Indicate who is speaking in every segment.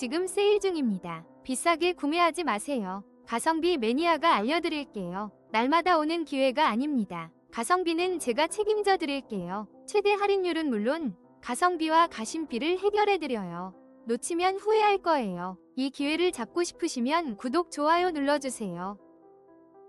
Speaker 1: 지금 세일 중입니다. 비싸게 구매하지 마세요. 가성비 매니아가 알려드릴게요. 날마다 오는 기회가 아닙니다. 가성비는 제가 책임져 드릴게요. 최대 할인율은 물론 가성비와 가심비를 해결해 드려요. 놓치면 후회할 거예요. 이 기회를 잡고 싶으시면 구독, 좋아요 눌러주세요.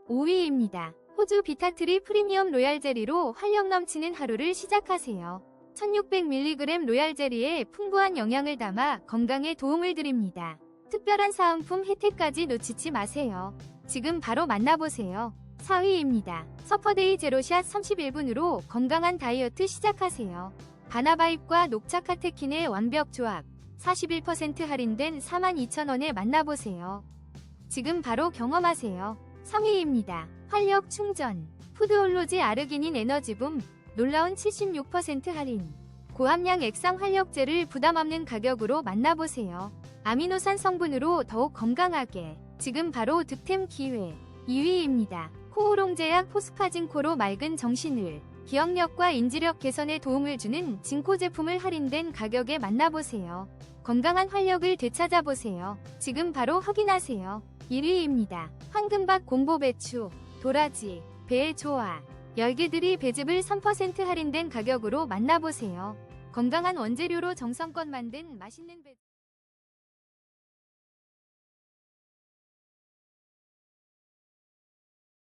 Speaker 1: 5위입니다. 호주 비타트리 프리미엄 로얄 제리로 활력 넘치는 하루를 시작하세요. 1600mg 로얄 제리에 풍부한 영양을 담아 건강에 도움을 드립니다. 특별한 사은품 혜택까지 놓치지 마세요. 지금 바로 만나보세요. 4위입니다. 서퍼데이 제로샷 31분으로 건강한 다이어트 시작하세요. 바나바입과 녹차 카테킨의 완벽 조합 41% 할인된 42,000원에 만나보세요. 지금 바로 경험하세요. 3위입니다. 활력 충전 푸드올로지 아르기닌 에너지붐 놀라운 76% 할인 고함량 액상 활력제를 부담 없는 가격으로 만나보세요. 아미노산 성분으로 더욱 건강하게 지금 바로 득템 기회 2위입니다. 코오롱제약 포스파진코로 맑은 정신을 기억력과 인지력 개선에 도움을 주는 진코 제품을 할인된 가격에 만나보세요. 건강한 활력을 되찾아보세요. 지금 바로 확인하세요. 1위입니다. 황금박 공보 배추, 도라지, 배의 조화, 열기들이 배즙을 3% 할인된 가격으로 만나보세요. 건강한 원재료로 정성껏 만든 맛있는 배...